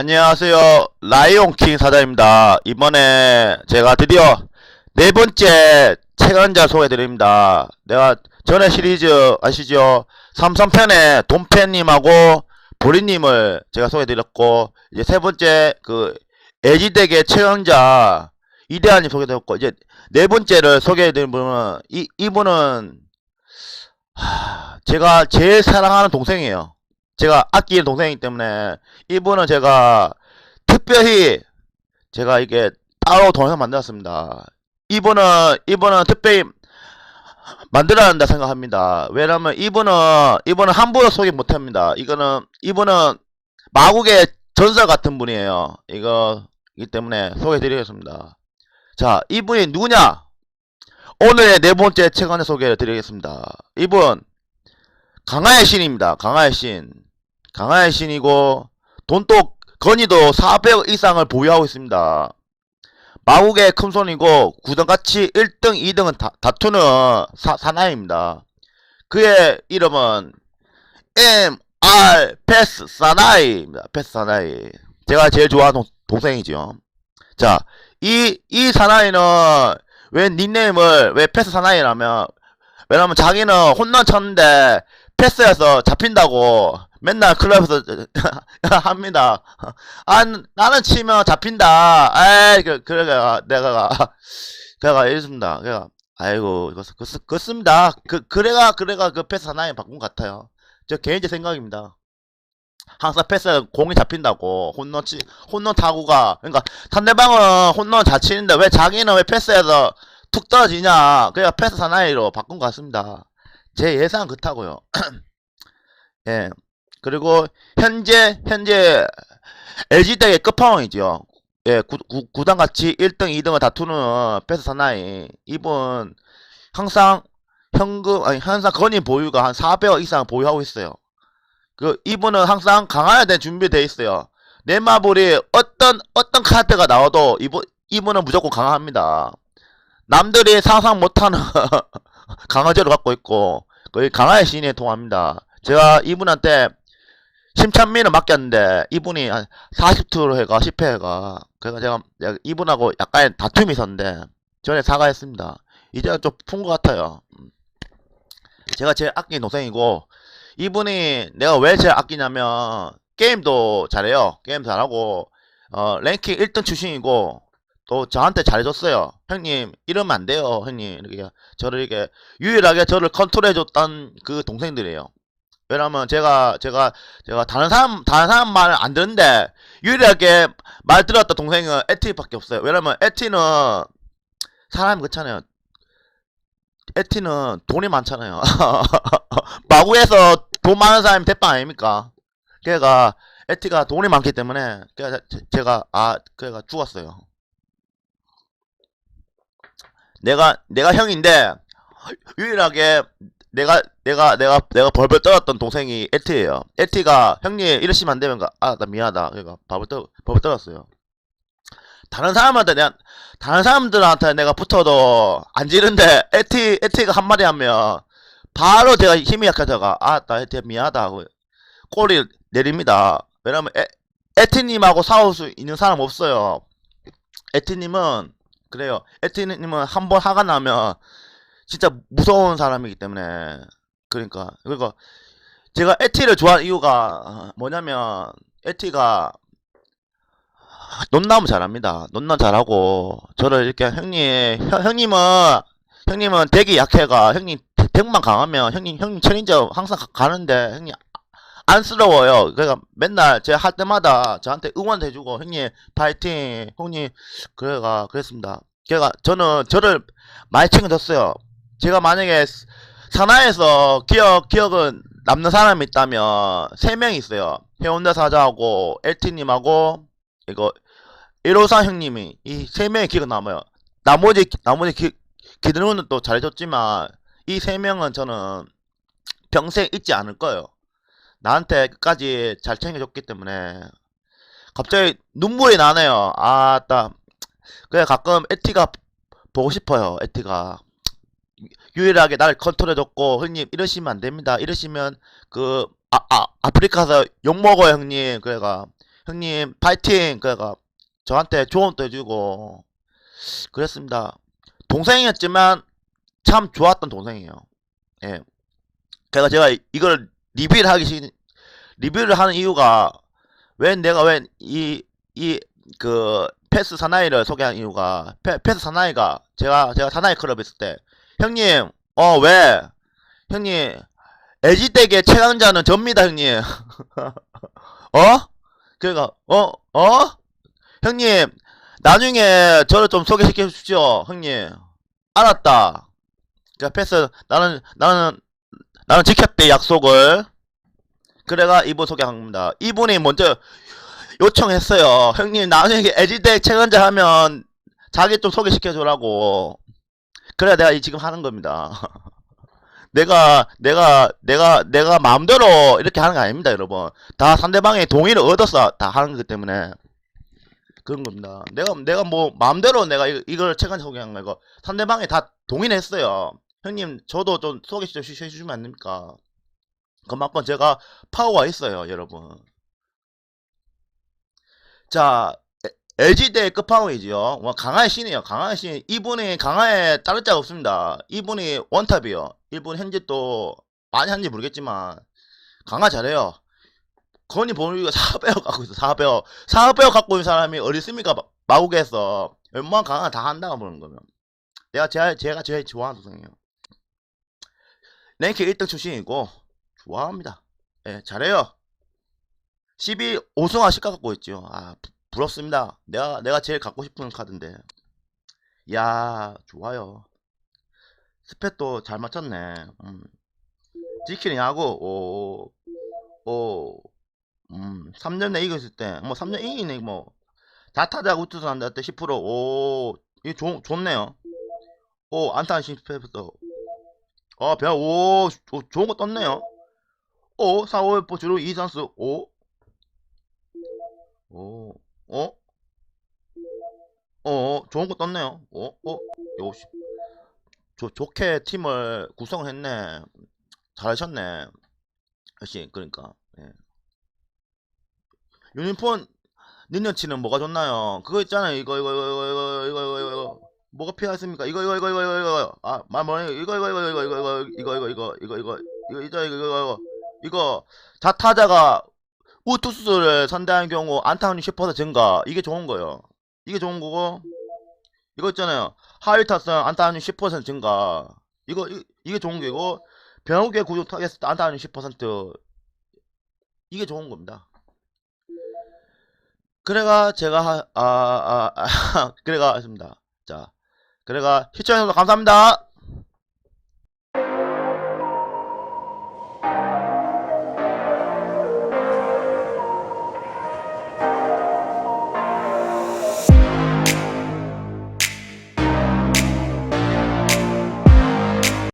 안녕하세요. 라이온킹 사장입니다. 이번에 제가 드디어 네 번째 체간자 소개해드립니다. 내가 전에 시리즈 아시죠? 삼성편의 돈팬님하고 보리님을 제가 소개해드렸고, 이제 세 번째 그 애지댁의 최강자 이대한님 소개해드렸고, 이제 네 번째를 소개해드린 분은, 이, 이분은, 하, 제가 제일 사랑하는 동생이에요. 제가 아끼는 동생이기 때문에 이분은 제가 특별히 제가 이게 따로 동영상 만들었습니다. 이분은 이분은 특별히 만들어야 한다 생각합니다. 왜냐면 이분은 이분은 함부로 소개 못합니다. 이거는 이분은 마국의 전설 같은 분이에요. 이거이기 때문에 소개해드리겠습니다. 자, 이분이 누구냐? 오늘의 네 번째 책안에 소개해 드리겠습니다. 이분 강화의 신입니다. 강화의 신. 강화의 신이고 돈독 건의도 400억 이상을 보유하고 있습니다. 마국의 큰손이고 구단같이 1등, 2등은 다, 다투는 사, 사나이입니다. 그의 이름은 MR 패스 사나이입니다. 패스 사나이. 제가 제일 좋아하는 동, 동생이죠. 자, 이, 이 사나이는 왜 닉네임을 왜 패스 사나이라면 왜냐면 자기는 홈런 쳤는데 패스에서 잡힌다고 맨날 클럽에서 합니다. 아, 나는 치면 잡힌다. 에이, 그, 그래가, 내가, 그래가 이랬습니다. 그래가, 아이고, 이거, 그, 그렇습니다. 그, 그래가, 그래가 그 패스 하나에 바꾼 것 같아요. 저 개인적 생각입니다. 항상 패스 공이 잡힌다고, 홈런 치, 홈런 타구가, 그러니까 상대방은 홈런 잘 치는데 왜 자기는 왜 패스에서 툭 떨어지냐. 그래가 패스 사나이로 바꾼 것 같습니다. 제 예상은 그렇다고요. 예. 그리고 현재 현재 LG 댁의 끝판왕이죠. 예, 구단 같이 1등, 2등을 다투는 패스 사나이. 이분 항상 현금 아니 항상 건의 보유가 한 400억 이상 보유하고 있어요. 그 이분은 항상 강화에 대한 준비돼 있어요. 네마블이 어떤 어떤 카드가 나와도 이분 이분은 무조건 강화합니다. 남들이 상상 못하는 강화제를 갖고 있고 거의 강화의 신에 통합니다. 제가 이분한테 심찬민을 맡겼는데 이분이 한 40투로 해가 10회 해가 그래서 제가 야- 이분하고 약간 다툼이 있었는데 전에 사과했습니다. 이제가 좀푼 것 같아요. 음. 제가 제일 아끼는 동생이고 이분이 내가 왜 제일 아끼냐면 게임도 잘해요. 게임 잘하고 어, 랭킹 1등 출신이고 또 저한테 잘해줬어요. 형님 이러면 안 돼요. 형님 이렇게 저를 이렇게 유일하게 저를 컨트롤해줬던 그 동생들이에요. 왜냐면 제가 제가 제가 다른 사람 다른 사람 말을 안 듣는데 유일하게 말 들었던 동생은 에티밖에 없어요. 왜냐면 에티는 사람이 그렇잖아요. 에티는 돈이 많잖아요. 마구에서 돈 많은 사람이 대빵 아닙니까? 걔가 에티가 돈이 많기 때문에 제- 제가 아 걔가 죽었어요. 내가 내가 형인데 유일하게 내가 내가 내가 내가 벌벌 떨었던 동생이 에티예요. 에티가 형님 이러시면 안 되면 아나 미안하다. 그러니까 벌벌 떨 벌벌 떨었어요. 다른 사람한테 내가 다른 사람들한테 내가 붙어도 안 지는데 에티 에티가 한 마디 하면 바로 제가 힘이 약해져가 아나 에티 미안하다 하고 꼬리 내립니다. 왜냐면 에, 에티님하고 싸울 수 있는 사람 없어요. 에티님은 그래요. 에티님은 한 번 화가 나면 진짜 무서운 사람이기 때문에 그러니까 그리고 제가 에티를 좋아하는 이유가 뭐냐면 에티가 논나무 잘합니다. 논나 잘하고 저를 이렇게 형님 형, 형님은 형님은 덱이 약해가 형님 덱- 덱만 강하면 형님 형님 챌린저 항상 가- 가는데 형님 안쓰러워요. 그러니까 맨날 제가 할 때마다 저한테 응원해주고 형님 파이팅 형님 그래가 그랬습니다. 걔가 저는 저를 많이 챙겨줬어요. 제가 만약에 산하에서 기억 기억은 남는 사람이 있다면 세명 있어요. 해운대 사자하고 LT님하고 이거 1호사 형님이 이 세 명의 기억 남아요. 나머지 나머지 기, 기들은 또 잘해줬지만 이 세 명은 저는 평생 잊지 않을 거예요. 나한테 끝까지 잘 챙겨줬기 때문에 갑자기 눈물이 나네요. 아따 그래 가끔 에티가 보고 싶어요. 에티가 유일하게 나를 컨트롤해줬고 형님 이러시면 안 됩니다. 이러시면 그 아, 아, 아프리카에서 욕 먹어요 형님. 그래가 형님 파이팅 그래가 저한테 조언도 해주고 그랬습니다. 동생이었지만 참 좋았던 동생이에요. 예. 그래서 제가 이- 이걸 리뷰를 하기 시 리뷰를 하는 이유가 왜 내가 왜 이 이 그 패스 사나이를 소개한 이유가 패, 패스 사나이가 제가 제가 사나이 클럽 있을 때 형님 어 왜? 형님 LG 댁의 최강자는 접니다 형님. 어? 그러니까 어 어? 형님 나중에 저를 좀 소개시켜 주십시오 형님. 알았다. 그 패스 나는 나는 나는 지켰대 약속을. 그래가 이분 소개한 겁니다. 이분이 먼저 요청했어요. 형님 나중에 LG대 최강자 하면 자기 좀 소개시켜 주라고. 그래 내가 이 지금 하는 겁니다. 내가 내가 내가 내가 마음대로 이렇게 하는 거 아닙니다 여러분. 다 상대방의 동의를 얻어서 다 하는 거기 때문에 그런 겁니다. 내가 내가 뭐 마음대로 내가 이, 이걸 최강자 소개한 거 이거 상대방이 다 동의를 했어요 형님 저도 좀 소개 좀 해 주시면 안 됩니까? 그만큼 제가 파워가 있어요 여러분. 자 LG대 끝판왕이지요. 뭐 강화의 신이에요. 강화의 신. 이분이 강화에 다를 자가 없습니다. 이분이 원탑이요. 이분 현재 또 많이 하는지 모르겠지만 강화 잘해요. 건이 보니까 4배역 갖고 있어 4배역 4배역 갖고 있는 사람이 어디 있습니까? 마- 마국에서. 웬만한 강화 다 한다고 보는 거면. 내가 제가, 제가 제일 좋아하는 동생이에요 랭킹 1등 출신이고 좋아합니다. 예 잘해요. 12 5승화 시가 갖고 있죠. 아 부- 부럽습니다. 내가 내가 제일 갖고 싶은 카드인데. 야 좋아요. 스펙도 잘 맞췄네. 음. 지키는 야구 오오 음 3년 내 이겼을 때 뭐 3년 이기네 뭐. 자타자 우투수 한다 때 10%오 이거 좋, 좋네요. 오 안타는 실패했어 어 배워 오 조- 좋은 거 떴네요 오 4, 5, 6 주로 2 선수 오 오, 어? 어, 어, 좋은 거 떴네요. 어, 어, 요시. 좋 좋게 팀을 구성을 했네. 잘하셨네. 역시, 그러니까, 예. 유니폼, 능력치는 뭐가 좋나요? 그거 있잖아요. 이거, 이거, 이거, 이거, 이거, 이거, 이거. 뭐가 필요하십니까? 이거, 이거, 이거, 이거, 이거, 이거. 아, 말 뭐네? 이거, 이거, 이거, 이거, 이거, 이거, 이거, 이거, 이거, 이거, 이거, 이거, 이거, 이거, 이거, 이거, 자타자가 우투수를 상대하는 경우 안타운이 10% 증가 이게 좋은 거예요 이게 좋은 거고 이거 있잖아요 하위 타선 안타운이 10% 증가 이거 이, 이게 좋은 거고 변화구의 구조 타겟 안타운이 10% 이게 좋은 겁니다 그래가 제가 하, 아, 아, 아 그래가 했습니다 자 그래가 시청해주셔서 감사합니다